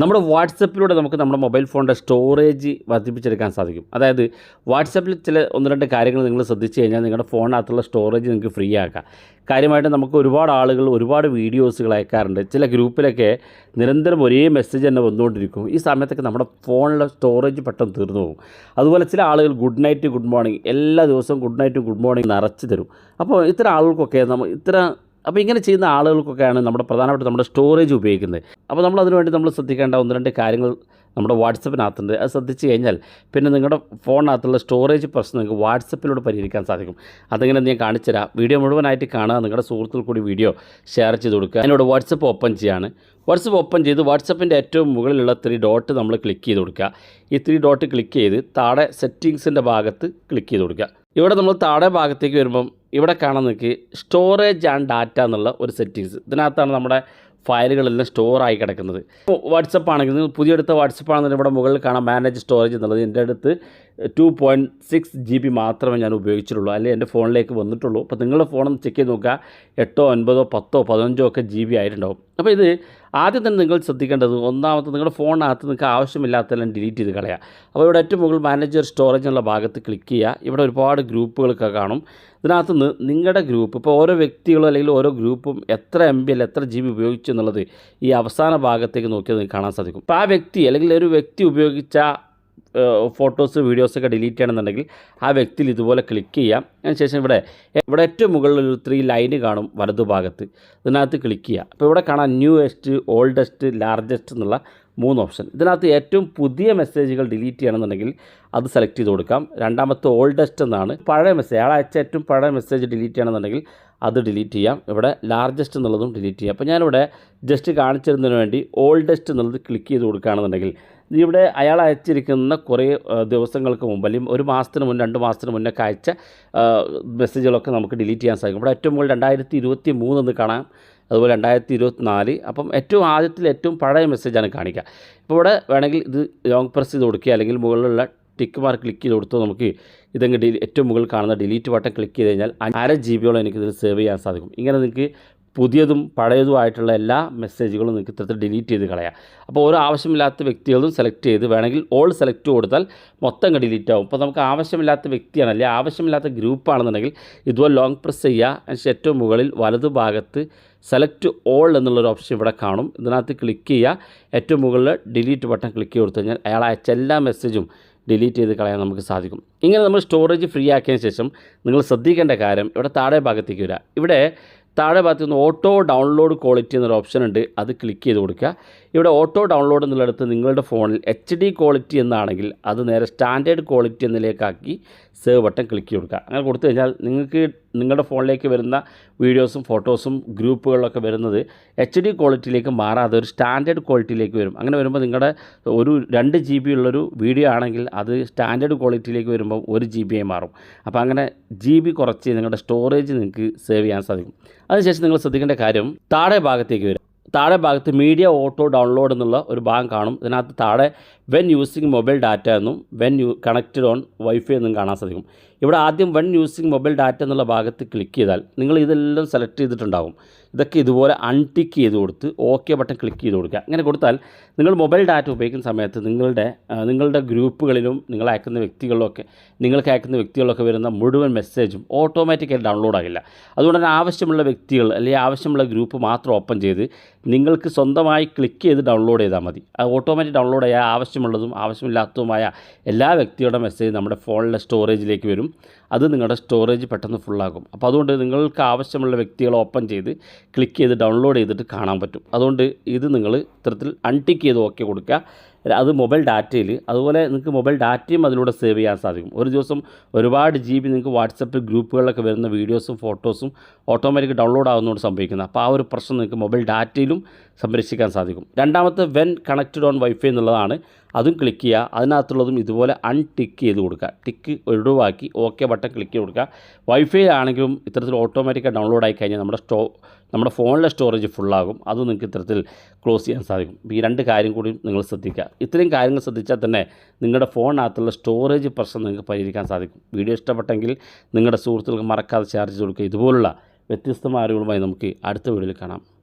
നമ്മുടെ വാട്സപ്പിലൂടെ നമുക്ക് നമ്മുടെ മൊബൈൽ ഫോണിന്റെ സ്റ്റോറേജ് വർദ്ധിപ്പിച്ചെടുക്കാൻ സാധിക്കും. അതായത് വാട്സപ്പിൽ ചില ഒന്ന് രണ്ട് കാര്യങ്ങൾ നിങ്ങൾ ശ്രദ്ധിച്ചു കഴിഞ്ഞാൽ നിങ്ങളുടെ ഫോണിനകത്തുള്ള സ്റ്റോറേജ് നിങ്ങൾക്ക് ഫ്രീ ആക്കാം. കാര്യമായിട്ട് നമുക്ക് ഒരുപാട് ആളുകൾ ഒരുപാട് വീഡിയോസുകൾ അയക്കാറുണ്ട്. ചില ഗ്രൂപ്പിലൊക്കെ നിരന്തരം ഒരേ മെസ്സേജ് തന്നെ വന്നുകൊണ്ടിരിക്കും. ഈ സമയത്തൊക്കെ നമ്മുടെ ഫോണിലെ സ്റ്റോറേജ് പെട്ടെന്ന് തീർന്നു പോകും. അതുപോലെ ചില ആളുകൾ ഗുഡ് നൈറ്റ് ഗുഡ് മോർണിംഗ് എല്ലാ ദിവസവും ഗുഡ് നൈറ്റ് ഗുഡ് മോർണിംഗ് നിറച്ച് തരും. അപ്പോൾ ഇത്തരം ആളുകൾക്കൊക്കെ നമ്മൾ ഇത്തരം അപ്പോൾ ഇങ്ങനെ ചെയ്യുന്ന ആളുകൾക്കൊക്കെയാണ് നമ്മുടെ പ്രധാനപ്പെട്ട നമ്മുടെ സ്റ്റോറേജ് ഉപയോഗിക്കുന്നത്. അപ്പോൾ നമ്മൾ അതിനുവേണ്ടി നമ്മൾ ശ്രദ്ധിക്കേണ്ട ഒന്ന് രണ്ട് കാര്യങ്ങൾ നമ്മുടെ വാട്സപ്പിനകത്തുണ്ട് അത് ശ്രദ്ധിച്ച് കഴിഞ്ഞാൽ പിന്നെ നിങ്ങളുടെ ഫോണിനകത്തുള്ള സ്റ്റോറേജ് പ്രശ്നം നിങ്ങൾക്ക് വാട്സപ്പിലൂടെ പരിഹരിക്കാൻ സാധിക്കും. അതെങ്ങനെ ഞാൻ കാണിച്ചുതരാം. വീഡിയോ മുഴുവനായിട്ട് കാണുക. നിങ്ങളുടെ സുഹൃത്തുക്കൾ കൂടി വീഡിയോ ഷെയർ ചെയ്ത് കൊടുക്കുക. അതിനോട് വാട്സപ്പ് ഓപ്പൺ ചെയ്യാണ്. വാട്സപ്പ് ഓപ്പൺ ചെയ്ത് വാട്സപ്പിന്റെ ഏറ്റവും മുകളിലുള്ള ത്രീ ഡോട്ട് നമ്മൾ ക്ലിക്ക് ചെയ്ത് കൊടുക്കുക. ഈ ത്രീ ഡോട്ട് ക്ലിക്ക് ചെയ്ത് താഴെ സെറ്റിങ്സിന്റെ ഭാഗത്ത് ക്ലിക്ക് ചെയ്ത് കൊടുക്കുക. ഇവിടെ നമ്മൾ താഴെ ഭാഗത്തേക്ക് വരുമ്പം ഇവിടെ കാണാൻ നിൽക്കി സ്റ്റോറേജ് ആൻഡ് ഡാറ്റ എന്നുള്ള ഒരു സെറ്റിങ്സ് ഇതിനകത്താണ് നമ്മുടെ ഫയലുകളെല്ലാം സ്റ്റോർ ആയി കിടക്കുന്നത്. വാട്സപ്പ് ആണെങ്കിൽ പുതിയ എടുത്ത വാട്സപ്പ് ആണെന്നുണ്ടെങ്കിൽ ഇവിടെ മുകളിൽ കാണാം മാനേജ് സ്റ്റോറേജ് എന്നുള്ളത്. എന്റെ അടുത്ത് two point six G B മാത്രമേ ഞാൻ ഉപയോഗിച്ചിട്ടുള്ളൂ. അല്ലെങ്കിൽ എന്റെ ഫോണിലേക്ക് വന്നിട്ടുള്ളൂ. അപ്പോൾ നിങ്ങളുടെ ഫോണൊന്ന് ചെക്ക് ചെയ്ത് നോക്കുക. എട്ടോ ഒൻപതോ പത്തോ പതിനഞ്ചോ ഒക്കെ ജി ബി ആയിട്ടുണ്ടാവും. അപ്പോൾ ഇത് ആദ്യം തന്നെ നിങ്ങൾ ശ്രദ്ധിക്കേണ്ടത് ഒന്നാമത്തെ നിങ്ങളുടെ ഫോണിനകത്ത് നിങ്ങൾക്ക് ആവശ്യമില്ലാത്തതെല്ലാം ഡിലീറ്റ് ചെയ്ത് കളയുക. അപ്പോൾ ഇവിടെ ഏറ്റവും മുകളിൽ മാനേജർ സ്റ്റോറേജ് എന്നുള്ള ഭാഗത്ത് ക്ലിക്ക് ചെയ്യുക. ഇവിടെ ഒരുപാട് ഗ്രൂപ്പുകളൊക്കെ കാണും. ഇതിനകത്ത് നിന്ന് നിങ്ങളുടെ ഗ്രൂപ്പ് ഇപ്പോൾ ഓരോ വ്യക്തികളും അല്ലെങ്കിൽ ഓരോ ഗ്രൂപ്പും എത്ര എം ബി അല്ല എത്ര ജി ബി ഉപയോഗിച്ചു എന്നുള്ളത് ഈ അവസാന ഭാഗത്തേക്ക് നോക്കിയാൽ നിങ്ങൾക്ക് കാണാൻ സാധിക്കും. അപ്പോൾ ആ വ്യക്തി അല്ലെങ്കിൽ ഒരു വ്യക്തി ഉപയോഗിച്ച ഫോട്ടോസ് വീഡിയോസൊക്കെ ഡിലീറ്റ് ചെയ്യണമെന്നുണ്ടെങ്കിൽ ആ വ്യക്തിയിൽ ഇതുപോലെ ക്ലിക്ക് ചെയ്യാം. അതിനുശേഷം ഇവിടെ ഇവിടെ ഏറ്റവും മുകളിൽ ഒരു ത്രീ ലൈന് കാണും വലതുഭാഗത്ത്. ഇതിനകത്ത് ക്ലിക്ക് ചെയ്യുക. അപ്പോൾ ഇവിടെ കാണാം ന്യൂവെസ്റ്റ് ഓൾഡസ്റ്റ് ലാർജസ്റ്റ് എന്നുള്ള മൂന്ന് ഓപ്ഷൻ. ഇതിനകത്ത് ഏറ്റവും പുതിയ മെസ്സേജുകൾ ഡിലീറ്റ് ചെയ്യണമെന്നുണ്ടെങ്കിൽ അത് സെലക്ട് ചെയ്ത് കൊടുക്കാം. രണ്ടാമത്തെ ഓൾഡസ്റ്റ് എന്നാണ്. പഴയ മെസ്സേജ് അയാൾ അയച്ച ഏറ്റവും പഴയ മെസ്സേജ് ഡിലീറ്റ് ചെയ്യണമെന്നുണ്ടെങ്കിൽ അത് ഡിലീറ്റ് ചെയ്യാം. ഇവിടെ ലാർജസ്റ്റ് എന്നുള്ളതും ഡിലീറ്റ് ചെയ്യാം. അപ്പോൾ ഞാനിവിടെ ജസ്റ്റ് കാണിച്ചിരുന്നതിന് വേണ്ടി ഓൾഡസ്റ്റ് എന്നുള്ളത് ക്ലിക്ക് ചെയ്ത് കൊടുക്കുകയാണെന്നുണ്ടെങ്കിൽ ഇവിടെ അയാൾ അയച്ചിരിക്കുന്ന കുറേ ദിവസങ്ങൾക്ക് മുമ്പ് അല്ലെങ്കിൽ ഒരു മാസത്തിന് മുന്നേ രണ്ട് മാസത്തിന് മുന്നേ അയച്ച മെസ്സേജുകളൊക്കെ നമുക്ക് ഡിലീറ്റ് ചെയ്യാൻ സാധിക്കും. ഇവിടെ ഏറ്റവും മുകളിൽ രണ്ടായിരത്തി ഇരുപത്തി മൂന്നെന്ന് കാണാം. അതുപോലെ രണ്ടായിരത്തി ഇരുപത്തിനാല് അപ്പം ഏറ്റവും ആദ്യത്തിൽ ഏറ്റവും പഴയ മെസ്സേജാണ് കാണിക്കുക. ഇപ്പോൾ ഇവിടെ വേണമെങ്കിൽ ഇത് ലോങ് പ്രസ് ചെയ്ത് കൊടുക്കുക. അല്ലെങ്കിൽ മുകളിലുള്ള ടിക്ക് മാർക്ക് ക്ലിക്ക് ചെയ്ത് കൊടുത്തു നമുക്ക് ഇതങ്ങ് ഡി ഏറ്റവും മുകളിൽ കാണുന്ന ഡിലീറ്റ് ബട്ടൺ ക്ലിക്ക് ചെയ്ത് കഴിഞ്ഞാൽ അര ജി ബിയോളം എനിക്കിതിൽ സേവ് ചെയ്യാൻ സാധിക്കും. ഇങ്ങനെ നിങ്ങൾക്ക് പുതിയതും പഴയതുമായിട്ടുള്ള എല്ലാ മെസ്സേജുകളും നിങ്ങൾക്ക് ഇത്തരത്തിൽ ഡിലീറ്റ് ചെയ്ത് കളയാം. അപ്പോൾ ഓരോ ആവശ്യമില്ലാത്ത വ്യക്തികളും സെലക്ട് ചെയ്ത് വേണമെങ്കിൽ ഓൾ സെലക്ട് കൊടുത്താൽ മൊത്തം ഡിലീറ്റ് ആവും. അപ്പോൾ നമുക്ക് ആവശ്യമില്ലാത്ത വ്യക്തിയാണ് അല്ലെങ്കിൽ ആവശ്യമില്ലാത്ത ഗ്രൂപ്പാണെന്നുണ്ടെങ്കിൽ ഇതുപോലെ ലോങ് പ്രസ് ചെയ്യുക. അതിന് ഏറ്റവും മുകളിൽ വലതുഭാഗത്ത് സെലക്ട് ഓൾ എന്നുള്ളൊരു ഓപ്ഷൻ ഇവിടെ കാണും. ഇതിനകത്ത് ക്ലിക്ക് ചെയ്യുക. ഏറ്റവും മുകളിൽ ഡിലീറ്റ് ബട്ടൺ ക്ലിക്ക് ചെയ്ത് കൊടുത്തു കഴിഞ്ഞാൽ അയാൾ അയച്ച എല്ലാ മെസ്സേജും ഡിലീറ്റ് ചെയ്ത് കളയാൻ നമുക്ക് സാധിക്കും. ഇങ്ങനെ നമ്മൾ സ്റ്റോറേജ് ഫ്രീ ആക്കിയതിന് ശേഷം നിങ്ങൾ ശ്രദ്ധിക്കേണ്ട കാര്യം ഇവിടെ താഴെ ഭാഗത്തേക്ക് വരിക. ഇവിടെ താഴെ ഭാഗത്ത് നിന്ന് ഓട്ടോ ഡൗൺലോഡ് ക്വാളിറ്റി എന്നൊരു ഓപ്ഷൻ ഉണ്ട്. അത് ക്ലിക്ക് ചെയ്ത് കൊടുക്കുക. ഇവിടെ ഓട്ടോ ഡൗൺലോഡ് എന്നുള്ളിടത്ത് നിങ്ങളുടെ ഫോണിൽ എച്ച് ഡി ക്വാളിറ്റി എന്നാണെങ്കിൽ അത് നേരെ സ്റ്റാൻഡേർഡ് ക്വാളിറ്റി എന്നതിലേക്കാക്കി സേവ് ബട്ടൺ ക്ലിക്ക് കൊടുക്കുക അങ്ങനെ കൊടുത്തു കഴിഞ്ഞാൽ നിങ്ങൾക്ക് നിങ്ങളുടെ ഫോണിലേക്ക് വരുന്ന വീഡിയോസും ഫോട്ടോസും ഗ്രൂപ്പുകളിലൊക്കെ വരുന്നത് എച്ച് ഡി ക്വാളിറ്റിയിലേക്ക് മാറാതെ ഒരു സ്റ്റാൻഡേർഡ് ക്വാളിറ്റിയിലേക്ക് വരും. അങ്ങനെ വരുമ്പോൾ നിങ്ങളുടെ ഒരു രണ്ട് ജി ബി ഉള്ളൊരു വീഡിയോ ആണെങ്കിൽ അത് സ്റ്റാൻഡേർഡ് ക്വാളിറ്റിയിലേക്ക് വരുമ്പോൾ ഒരു ജി ബി ആയി മാറും. അപ്പോൾ അങ്ങനെ ജി ബി കുറച്ച് നിങ്ങളുടെ സ്റ്റോറേജ് നിങ്ങൾക്ക് സേവ് ചെയ്യാൻ സാധിക്കും. അതിനുശേഷം നിങ്ങൾ ശ്രദ്ധിക്കേണ്ട കാര്യം താഴെ ഭാഗത്തേക്ക് വരും താഴെ ഭാഗത്ത് മീഡിയ ഓട്ടോ ഡൗൺലോഡ് എന്നുള്ള ഒരു ഭാഗം കാണും. ഇതിനകത്ത് താഴെ വെൻ യൂസിങ് മൊബൈൽ ഡാറ്റ എന്നും when you connected on wifi എന്നും കാണാൻ സാധിക്കും. ഇവിടെ ആദ്യം വെൻ യൂസിങ് മൊബൈൽ ഡാറ്റ എന്നുള്ള ഭാഗത്ത് ക്ലിക്ക് ചെയ്താൽ നിങ്ങൾ ഇതെല്ലാം സെലക്ട് ചെയ്തിട്ടുണ്ടാകും ഇതൊക്കെ ഇതുപോലെ അൺടിക്ക് ചെയ്ത് കൊടുത്ത് ഓക്കെ ബട്ടൺ ക്ലിക്ക് ചെയ്ത് കൊടുക്കുക. അങ്ങനെ കൊടുത്താൽ നിങ്ങൾ മൊബൈൽ ഡാറ്റ ഉപയോഗിക്കുന്ന സമയത്ത് നിങ്ങളുടെ നിങ്ങളുടെ ഗ്രൂപ്പുകളിലും നിങ്ങൾ അയക്കുന്ന വ്യക്തികളിലൊക്കെ നിങ്ങൾക്ക് അയക്കുന്ന വ്യക്തികളിലൊക്കെ വരുന്ന മുഴുവൻ മെസ്സേജും ഓട്ടോമാറ്റിക്കായി ഡൗൺലോഡ് ആകില്ല. അതുകൊണ്ട് തന്നെ ആവശ്യമുള്ള വ്യക്തികൾ അല്ലെങ്കിൽ ആവശ്യമുള്ള ഗ്രൂപ്പ് മാത്രം ഓപ്പൺ ചെയ്ത് നിങ്ങൾക്ക് സ്വന്തമായി ക്ലിക്ക് ചെയ്ത് ഡൗൺലോഡ് ചെയ്താൽ മതി. അത് ഓട്ടോമാറ്റിക് ഡൗൺലോഡ് ചെയ്യാൻ ആവശ്യമുള്ളതും ആവശ്യമില്ലാത്തതുമായ എല്ലാ വ്യക്തിയുടെ മെസ്സേജ് നമ്മുടെ ഫോണിലെ സ്റ്റോറേജിലേക്ക് വരും. അത് നിങ്ങളുടെ സ്റ്റോറേജ് പെട്ടെന്ന് ഫുള്ളാകും അപ്പോൾ അതുകൊണ്ട് നിങ്ങൾക്ക് ആവശ്യമുള്ള വ്യക്തികൾ ഓപ്പൺ ചെയ്ത് ക്ലിക്ക് ചെയ്ത് ഡൗൺലോഡ് ചെയ്തിട്ട് കാണാൻ പറ്റും. അതുകൊണ്ട് ഇത് നിങ്ങൾ ഇത്തരത്തിൽ അൺടിക്ക് ചെയ്ത് ഓക്കെ കൊടുക്കുക. അത് മൊബൈൽ ഡാറ്റയിൽ അതുപോലെ നിങ്ങൾക്ക് മൊബൈൽ ഡാറ്റയും അതിലൂടെ സേവ് ചെയ്യാൻ സാധിക്കും. ഒരു ദിവസം ഒരുപാട് ജി ബി നിങ്ങൾക്ക് വാട്സപ്പ് ഗ്രൂപ്പുകളിലൊക്കെ വരുന്ന വീഡിയോസും ഫോട്ടോസും ഓട്ടോമാറ്റിക് ഡൗൺലോഡ് ആകുന്നതുകൊണ്ട് സംഭവിക്കുന്നത്. അപ്പോൾ ആ ഒരു പ്രശ്നം നിങ്ങൾക്ക് മൊബൈൽ ഡാറ്റയിലും സംരക്ഷിക്കാൻ സാധിക്കും. രണ്ടാമത്തെ വെൻ കണക്റ്റഡ് ഓൺ വൈഫൈ എന്നുള്ളതാണ്. അതും ക്ലിക്ക് ചെയ്യുക. അതിനകത്തുള്ളതും ഇതുപോലെ അൺ ടിക്ക് ചെയ്ത് കൊടുക്കുക. ടിക്ക് ഒഴിവാക്കി ഓക്കെ ബട്ടൺ ക്ലിക്ക് ചെയ്ത് കൊടുക്കുക. വൈഫൈ ആണെങ്കിലും ഇത്തരത്തിൽ ഓട്ടോമാറ്റിക്കായി ഡൗൺലോഡ് ആയി കഴിഞ്ഞാൽ നമ്മുടെ സ്റ്റോ നമ്മുടെ ഫോണിലെ സ്റ്റോറേജ് ഫുള്ളാകും അത് നിങ്ങൾക്ക് ഇത്തരത്തിൽ ക്ലോസ് ചെയ്യാൻ സാധിക്കും. ഈ രണ്ട് കാര്യം കൂടി നിങ്ങൾ ശ്രദ്ധിക്കുക. ഇത്രയും കാര്യങ്ങൾ ശ്രദ്ധിച്ചാൽ തന്നെ നിങ്ങളുടെ ഫോണിനകത്തുള്ള സ്റ്റോറേജ് പ്രശ്നം നിങ്ങൾക്ക് പരിഹരിക്കാൻ സാധിക്കും. വീഡിയോ ഇഷ്ടപ്പെട്ടെങ്കിൽ നിങ്ങളുടെ സുഹൃത്തുക്കൾക്ക് മറക്കാതെ ഷെയർ കൊടുക്കുക. ഇതുപോലുള്ള വ്യത്യസ്തമായ അറിവുകളുമായി നമുക്ക് അടുത്ത വീഡിയോയിൽ കാണാം.